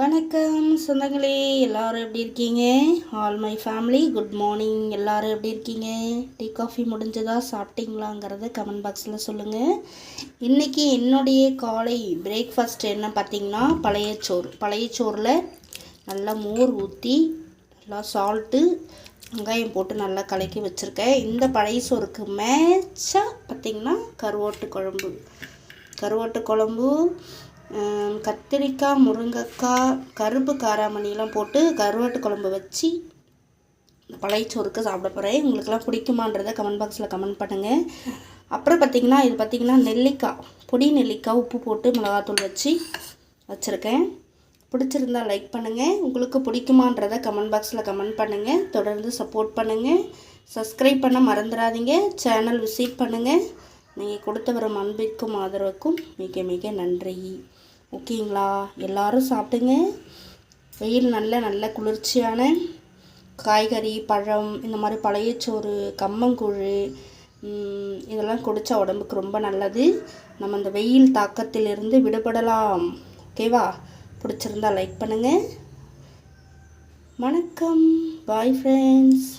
வணக்கம் சொந்தங்களே எல்லாரும் எப்படி இருக்கீங்க? All my family good morning எல்லாரும் எப்படி இருக்கீங்க? டீ காஃபி முடிஞ்சதா சாப்பிட்டீங்களாங்கிறத கமெண்ட் பாக்ஸில் சொல்லுங்கள் இன்றைக்கி என்னுடைய காலை பிரேக்ஃபாஸ்ட் என்ன பார்த்தீங்கன்னா பழைய சோறு. பழைய சோறில் நல்லா மோர் ஊற்றி நல்லா சால்ட்டு வெங்காயம் போட்டு நல்லா கலக்கி வச்சுருக்கேன். இந்த பழைய சோறுக்கு மேட்சாக பார்த்திங்கன்னா கருவாட்டு குழம்பு. கருவாட்டு குழம்பு கத்திரிக்காய் முருங்கைக்காய் கருப்பு காராமணிலாம் போட்டு கருவாட்டு குழம்பு வச்சு பழையச்சோறுக்கு சாப்பிட போகிறேன் உங்களுக்கெல்லாம் பிடிக்குமான்றதை கமெண்ட் பாக்ஸில் கமெண்ட் பண்ணுங்கள் அப்புறம் பார்த்திங்கன்னா இது பார்த்திங்கன்னா நெல்லிக்காய் பொடி நெல்லிக்காய் உப்பு போட்டு மிளகாத்தூள் வச்சு வச்சுருக்கேன். பிடிச்சிருந்தா லைக் பண்ணுங்கள் உங்களுக்கு பிடிக்குமான்றதை கமெண்ட் பாக்ஸில் கமெண்ட் பண்ணுங்கள் தொடர்ந்து சப்போர்ட் பண்ணுங்கள் சப்ஸ்கிரைப் பண்ண மறந்துடாதீங்க. சேனல் விசிட் பண்ணுங்கள் நீங்கள் கொடுத்து வரும் அன்பிற்கும் ஆதரவுக்கும் மிக மிக நன்றி. ஓகேங்களா? எல்லோரும் சாப்பிடுங்க. வெயில் நல்ல நல்ல குளிர்ச்சியான காய்கறி பழம் இந்த மாதிரி பழையச்சோறு கம்மங்கூழ் இதெல்லாம் குடித்தா உடம்புக்கு ரொம்ப நல்லது. நம்ம அந்த வெயில் தாக்கத்திலிருந்து விடுபடலாம். ஓகேவா? பிடிச்சிருந்தா லைக் பண்ணுங்கள் வணக்கம். Bye friends